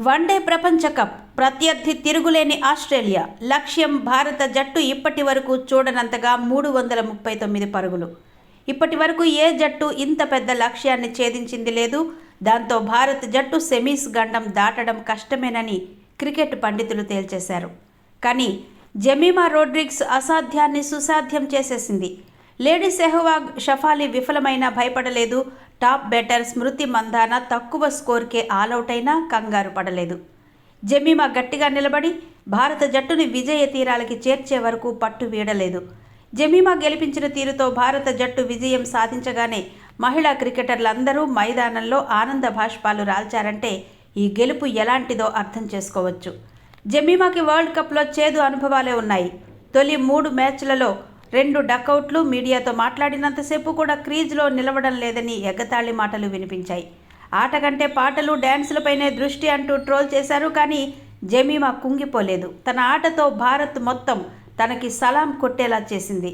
One day ప్రపంచ cup ప్రత్యర్థి తిరుగులేని ఆస్ట్రేలియా. లక్ష్యం భారత జట్టు ఇప్పటి వరకు చూడనంతగా మూడు వందల ముప్పై తొమ్మిది పరుగులు. ఇప్పటి వరకు ఏ జట్టు ఇంత పెద్ద లక్ష్యాన్ని ఛేదించింది లేదు. దాంతో భారత జట్టు సెమీస్ గండం దాటడం కష్టమేనని క్రికెట్ పండితులు తేల్చేశారు. కానీ జమీమా రోడ్రిగ్స్ అసాధ్యాన్ని సుసాధ్యం చేసేసింది. లేడీ సెహ్వాగ్ షఫాలి విఫలమైన భయపడలేదు. టాప్ బ్యాటర్ స్మృతి మందాన తక్కువ స్కోర్కే ఆలౌట్ అయినా కంగారు పడలేదు. జమీమా గట్టిగా నిలబడి భారత జట్టుని విజయ తీరాలకి చేర్చే వరకు పట్టు వీడలేదు. జమీమా గెలిపించిన తీరుతో భారత జట్టు విజయం సాధించగానే మహిళా క్రికెటర్లందరూ మైదానంలో ఆనంద భాష్పాలు రాల్చారంటే ఈ గెలుపు ఎలాంటిదో అర్థం చేసుకోవచ్చు. జమీమాకి వరల్డ్ కప్లో చేదు అనుభవాలే ఉన్నాయి. తొలి మూడు మ్యాచ్లలో రెండు డకౌట్లు మీడియాతో మాట్లాడినంతసేపు కూడా క్రీజ్లో నిలవడం లేదని ఎగతాళి మాటలు వినిపించాయి. ఆట కంటే పాటలు డ్యాన్సులపైనే దృష్టి అంటూ ట్రోల్ చేశారు కానీ జమీమా కుంగిపోలేదు. తన ఆటతో భారత్ మొత్తం తనకి సలాం కొట్టేలా చేసింది.